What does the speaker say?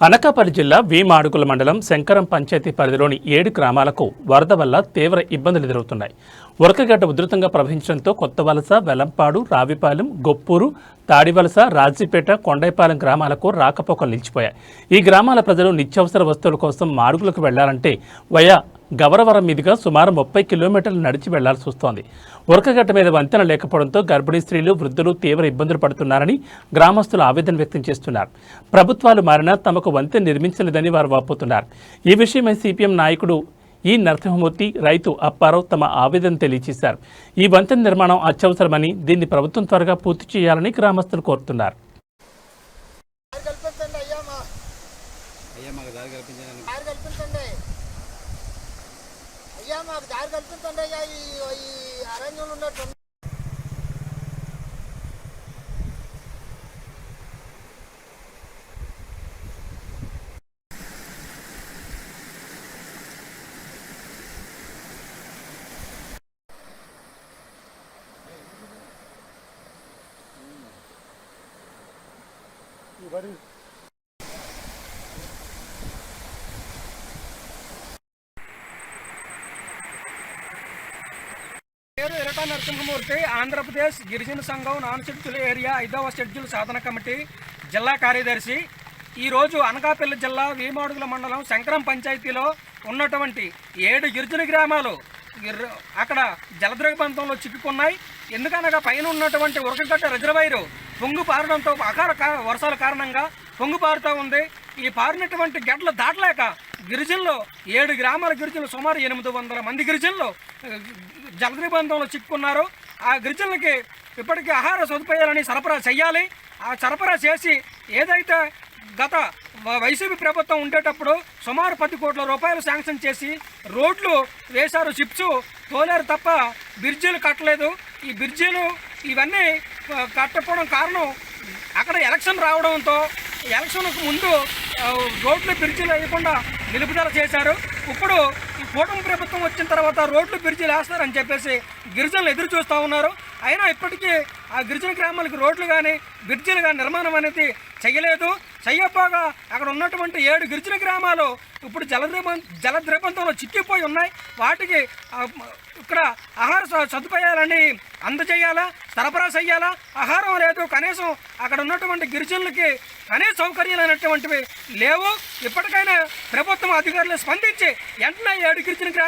అనకాపల్లి జిల్లా వీమాడుగుల మండలం శంకరం పంచాయతీ పరిధిలోని ఏడు గ్రామాలకు వరద వల్ల తీవ్ర ఇబ్బందులు ఎదురవుతున్నాయి. ఉరకగడ్డ ఉధృతంగా ప్రవహించడంతో కొత్త వలస వెలంపాడు రావిపాలెం గొప్పూరు తాడివలస రాజీపేట కొండైపాలెం గ్రామాలకు రాకపోకలు నిలిచిపోయాయి. ఈ గ్రామాల ప్రజలు నిత్యావసర వస్తువుల కోసం మాడుగులకు వెళ్ళాలంటే వయా గవరవరం మీదుగా సుమారు ముప్పై కిలోమీటర్లు నడిచి వెళ్ళాల్సి వస్తోంది. ఉరకగట్ట మీద వంతెన లేకపోవడంతో గర్భిణీ స్త్రీలు వృద్ధులు తీవ్ర ఇబ్బందులు పడుతున్నారని గ్రామస్తులు ఆవేదన వ్యక్తం చేస్తున్నారు. ప్రభుత్వాలు మారినా తమకు వంతెన నిర్మించలేదని వారు వాపోతున్నారు. ఈ విషయమై సిపిఎం నాయకుడు ఈ నరసింహమూర్తి రైతు అప్పారావు తమ ఆవేదన తెలియజేశారు ఈ వంతెన నిర్మాణం అత్యవసరమని దీన్ని ప్రభుత్వం త్వరగా పూర్తి చేయాలని గ్రామస్తులు కోరుతున్నారు. అయ్యా మాకు దారి కల్పించండి. అయ్యా మాకు దారి కల్పించండి అయ్యా ఈ ఈ అరణ్యంలో ఉన్నట్టు. పేరు ఇరటా నరసింహమూర్తి ఆంధ్రప్రదేశ్ గిరిజన సంఘం నాన్ షెడ్యూల్ ఏరియా ఐదవ షెడ్యూల్ సాధన కమిటీ జిల్లా కార్యదర్శి. ఈరోజు అనకాపల్లి జిల్లా వీమాడుగుల మండలం శంకరం పంచాయతీలో ఉన్నటువంటి ఏడు గిరిజన గ్రామాలు గిర్- అక్కడ జలద్రగబంధంలో చిక్కుకున్నాయి. ఎందుకనగా పైన ఉన్నటువంటి ఉరకగట్ట రిజర్వాయరు పొంగు పారడంతో అకార వర్షాల కారణంగా పొంగు పారుతూ ఉంది. ఈ పారినటువంటి గడ్డలు దాటలేక గిరిజనులు ఏడు గ్రామాల గిరిజనులు సుమారు ఎనిమిది వందల మంది గిరిజనులు జలద్రిబంధంలో చిక్కుకున్నారు ఆ గిరిజనులకి ఇప్పటికీ ఆహార సదుపాయాలని సరఫరా చేయాలి. ఆ సరఫరా చేసి ఏదైతే గత వ- వైసీపీ ప్రభుత్వం ఉండేటప్పుడు సుమారు పది కోట్ల రూపాయలు శాంక్షన్ చేసి రోడ్లు వేశారు చిప్స్ తోలారు తప్ప బ్రిడ్జీలు కట్టలేదు. ఈ బ్రిడ్జీలు ఇవన్నీ కట్టకపోవడం కారణం అక్కడ ఎలక్షన్ రావడంతో ఎలక్షన్కు ముందు రోడ్లు బ్రిడ్జీలు వేయకుండా నిలుపుదల చేశారు. ఇప్పుడు ఈ కూటమి ప్రభుత్వం వచ్చిన తర్వాత రోడ్లు బ్రిడ్జీలు వేస్తారని చెప్పేసి గిరిజనులు ఎదురు చూస్తూ ఉన్నారు. అయినా ఇప్పటికీ ఆ గిరిజన గ్రామాలకు రోడ్లు కానీ బ్రిడ్జీలు కానీ నిర్మాణం అనేది చేయలేదు చెయ్యపోగా అక్కడ ఉన్నటువంటి ఏడు గిరిజన గ్రామాలు ఇప్పుడు జలద్రబం జలద్రబంధంలో చిక్కిపోయి ఉన్నాయి. వాటికి ఇక్కడ ఆహార స- సదుపాయాలని అందజేయాలా? సరఫరా చేయాలా? ఆహారం లేదు. కనీసం అక్కడ ఉన్నటువంటి గిరిజనులకి అనేక సౌకర్యాలు అనేటువంటివి లేవు. ఇప్పటికైనా ప్రభుత్వం అధికారులు స్పందించి వెంటనే ఏడు గిరిజన